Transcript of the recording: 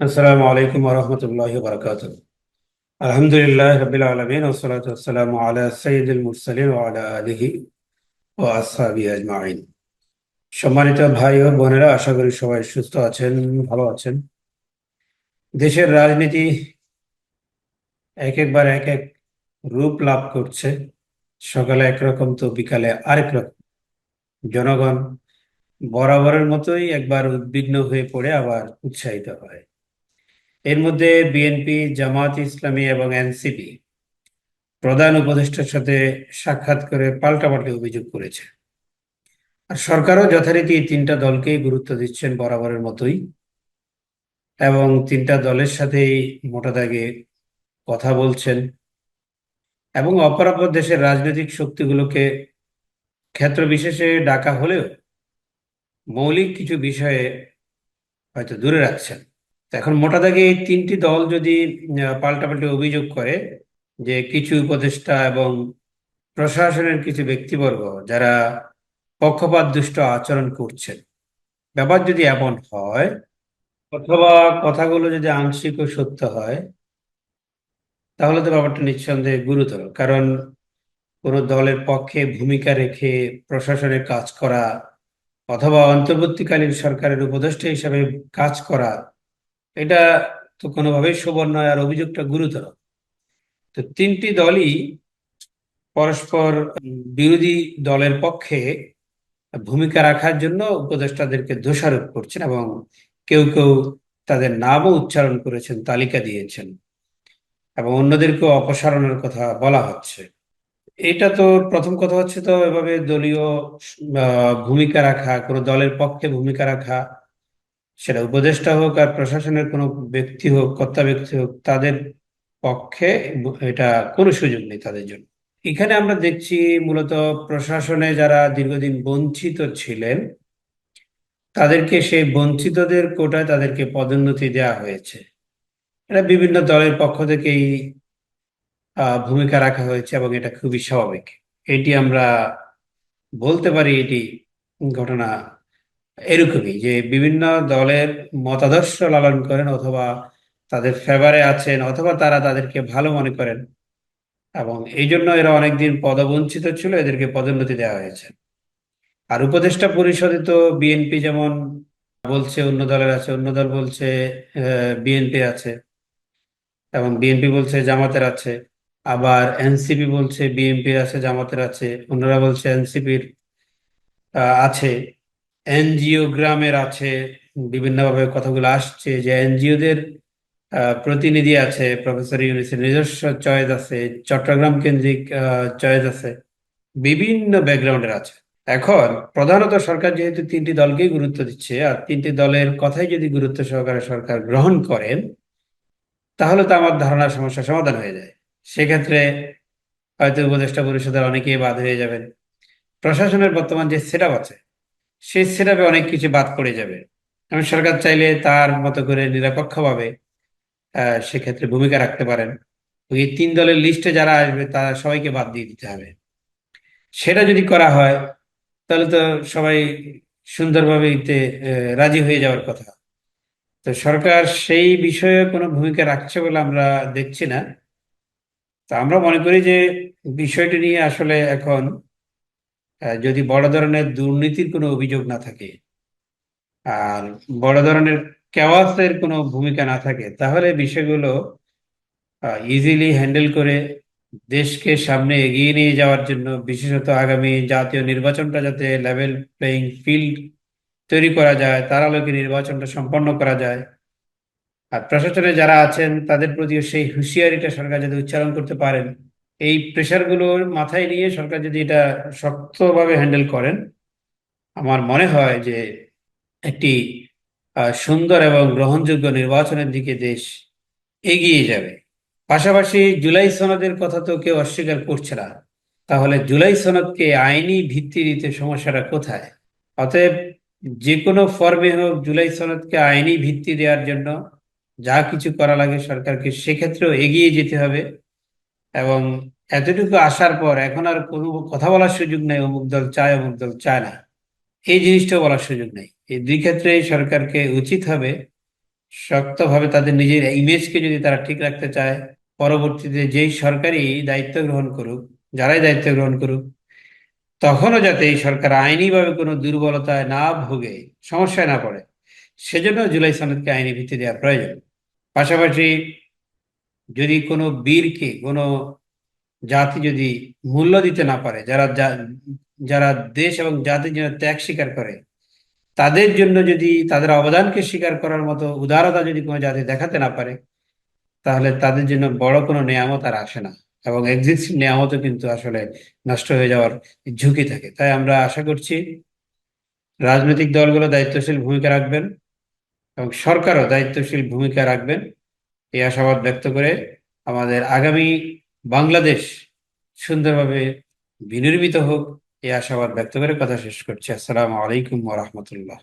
আসসালামু আলাইকুম ওরহমতুল্লাহ বারকাত আলহামদুলিল্লাহ রবিল আলমিন ওসলাত আসসালামু আলা সঈদুল মুরসালিন আলা আলিহি ও আসহাবি আজমাইন। সম্মানিত ভাই ও বোনেরা, আশা করি সবাই সুস্থ আছেন, ভালো আছেন। দেশের রাজনীতি এক একবার এক এক রূপ লাভ করছে। সকালে একরকম তো বিকালে আরেক রকম। জনগণ বরাবরের মতোই একবার উদ্বিগ্ন হয়ে পড়ে, আবার উৎসাহিত হয়। এর মধ্যে বিএনপি জামাত ইসলামী এবং এনসিপি প্রধান উপদেষ্টার সাথে সাক্ষাৎ করে পাল্টাপাল্টি অভিযোগ করেছে। আর সরকারও যথারীতি তিনটা দলকেই গুরুত্ব দিচ্ছেন বরাবরের মতোই এবং তিনটা দলের সাথেই মোটা দাগে কথা বলছেন এবং অপরাপর দেশের রাজনৈতিক শক্তিগুলোকে ক্ষেত্র বিশেষে ডাকা হলেও মৌলিক কিছু বিষয়ে হয়তো দূরে রাখছেন। এখন মোটা দাগে এই তিনটি দল যদি পাল্টাপাল্টি অভিযোগ করে যে কিছু উপদেষ্টা এবং প্রশাসনের কিছু ব্যক্তিবর্গ যারা পক্ষপাত দুষ্ট আচরণ করছেন, ব্যাপার যদি এমন হয় অথবা কথাগুলো যদি আংশিক ও সত্য হয়, তাহলে তো ব্যাপারটা নিঃসন্দেহে গুরুতর। কারণ কোনো দলের পক্ষে ভূমিকা রেখে প্রশাসনের কাজ করা অথবা অন্তর্বর্তীকালীন সরকারের উপদেষ্টা হিসাবে কাজ করা এটা তো কোনোভাবেই শোভন নয় আর অভিযোগটা গুরুতর। তো তিনটি দলই পরস্পর বিরোধী দলের পক্ষে ভূমিকা রাখার জন্য উপদেষ্টাদেরকে দোষারোপ করছেন এবং কেউ কেউ তাদের নামও উচ্চারণ করেছেন, তালিকা দিয়েছেন এবং অন্যদেরকেও অপসারণের কথা বলা হচ্ছে। এটা তো প্রথম কথা হচ্ছে তো এভাবে দলীয় ভূমিকা রাখা, কোনো দলের পক্ষে ভূমিকা রাখা সেটা উপদেষ্টা হোক আর প্রশাসনের কোনো ব্যক্তি হোক, কর্তা ব্যক্তি হোক, তাদের পক্ষে এটা কোনো সুযোগ নেই তাদের জন্য। এখানে আমরা দেখছি মূলত প্রশাসনে যারা দীর্ঘদিন বঞ্চিত ছিলেন, তাদেরকে সেই বঞ্চিতদের কোটায় তাদেরকে পদোন্নতি দেওয়া হয়েছে। এটা বিভিন্ন দলের পক্ষ থেকেই ভূমিকা রাখা হয়েছে এবং এটা খুবই স্বাভাবিক। এটি আমরা বলতে পারি এটি ঘটনা এরকমই যে বিভিন্ন দলের মতাদর্শ লালন করেন অথবা তাদের ফেভারে আছেন অথবা তারা তাদেরকে ভালো মনে করেন। এবং এই জন্য এরা অনেকদিন পদবঞ্চিত ছিল, এদেরকে পদোন্নতি দেওয়া হয়েছে। আর উপদেষ্টা পরিষদে তো বিএনপি যেমন বলছে, অন্য দলের আছে, অন্য দল বলছে বিএনপি আছে। এবং বিএনপি বলছে জামাতের আছে। আবার এনসিপি বলছে বিএনপির আছে, জামাতের আছে। অন্যরা বলছে এনসিপির আছে। এনজিও গ্রামের আছে, বিভিন্নভাবে কথাগুলো আসছে যে এনজিওদের প্রতিনিধি আছে, প্রফেসর ইউনিসের নিজস্ব চয়েস আছে, চট্টগ্রাম কেন্দ্রিক চয়েস আছে, বিভিন্ন ব্যাকগ্রাউন্ডের আছে। এখন প্রধানত সরকার যেহেতু তিনটি দলকেই গুরুত্ব দিচ্ছে, আর তিনটি দলের কথাই যদি গুরুত্ব সহকারে সরকার গ্রহণ করেন, তাহলে তো আমার ধারণার সমস্যা সমাধান হয়ে যায়। সেক্ষেত্রে হয়তো উপদেষ্টা পরিষদের অনেকেই বাদ হয়ে যাবেন। প্রশাসনের বর্তমান যে সেট আছে সেই সেট অনেক কিছু বাদ পড়ে যাবে। এবং সরকার চাইলে তার মতো করে নিরপেক্ষভাবে সেক্ষেত্রে ভূমিকা রাখতে পারেন। ওই তিন দলের লিস্টে যারা আসবে, তারা সবাইকে বাদ দিয়ে দিতে হবে। সেটা যদি করা হয়, তাহলে তো সবাই সুন্দরভাবে এতে রাজি হয়ে যাওয়ার কথা। তো সরকার সেই বিষয়ে কোনো ভূমিকা রাখছে বলে আমরা দেখছি না। তা আমরা মনে করি যে বিষয়টি নিয়ে আসলে এখন যদি বড় ধরনের দুর্নীতির কোনো অভিযোগ না থাকে আর বড় ধরনের কেওয়াসের কোনো ভূমিকা না থাকে, তাহলে বিষয়গুলো ইজিলি হ্যান্ডেল করে দেশকে সামনে এগিয়ে নিয়ে যাওয়ার জন্য বিশেষত আগামী জাতীয় নির্বাচনটা যাতে লেভেল প্লেয়িং ফিল্ড তৈরি করা যায়, তার আলোকে নির্বাচনটা সম্পন্ন করা যায়। আর প্রশাসনে যারা আছেন, তাদের প্রতিও সেই হুঁশিয়ারিটা সরকার যদি উচ্চারণ করতে পারেন। এই প্রেশারগুলোর মাথায় নিয়ে সরকার যদি এটা শক্তভাবে হ্যান্ডেল করেন, আমার মনে হয় যে একটি সুন্দর এবং গ্রহণযোগ্য নির্বাচনের দিকে দেশ এগিয়ে যাবে। পাশাপাশি জুলাই সনদের কথা তো কেউ অস্বীকার করছে না। তাহলে জুলাই সনদকে আইনি ভিত্তি দিতে সমস্যাটা কোথায়? অতএব যে কোনো ফর্মে হোক জুলাই সনদকে আইনি ভিত্তি দেওয়ার জন্য যা কিছু করা লাগে সরকারকে সেক্ষেত্রেও এগিয়ে যেতে হবে। এবং এতটুকু আসার পর এখন আর কোনো কথা বলার সুযোগ নেই, অমুক দল চায়, অমুক দল চায় না। এই জিনিসটাও বলার সুযোগ নেই। এই দুই ক্ষেত্রেই সরকারকে উচিত হবে শক্তভাবে তাদের নিজের ইমেজকে যদি তারা ঠিক রাখতে চায়, পরবর্তীতে যেই সরকারই দায়িত্ব গ্রহণ করুক, যারাই দায়িত্ব গ্রহণ করুক, তখনও যাতে এই সরকার আইনিভাবে কোনো দুর্বলতায় না ভোগে, সমস্যায় না পড়ে, সেজন্য জুলাই সনদকে আইনি ভিত্তি দেওয়া প্রয়োজন। পাশাপাশি যদি কোনো বীরকে, কোনো জাতি যদি মূল্য দিতে না পারে, যারা যারা দেশ এবং জাতির জন্য ত্যাগ স্বীকার করে, তাদের জন্য যদি তাদের অবদানকে স্বীকার করার মতো উদারতা যদি কোনো জাতি দেখাতে না পারে, তাহলে তাদের জন্য বড় কোনো নিয়ামত আর আসে না এবং এক্সিস্টিং নিয়ামতও কিন্তু আসলে নষ্ট হয়ে যাওয়ার ঝুঁকি থাকে। তাই আমরা আশা করছি রাজনৈতিক দলগুলো দায়িত্বশীল ভূমিকা রাখবেন এবং সরকারও দায়িত্বশীল ভূমিকা রাখবেন। এই আশাবাদ ব্যক্ত করে আমাদের আগামী বাংলাদেশ সুন্দরভাবে বিনির্মিত হোক এই আশাবাদ ব্যক্ত করে কথা শেষ করছি। আসসালামু আলাইকুম রহমতুল্লাহ।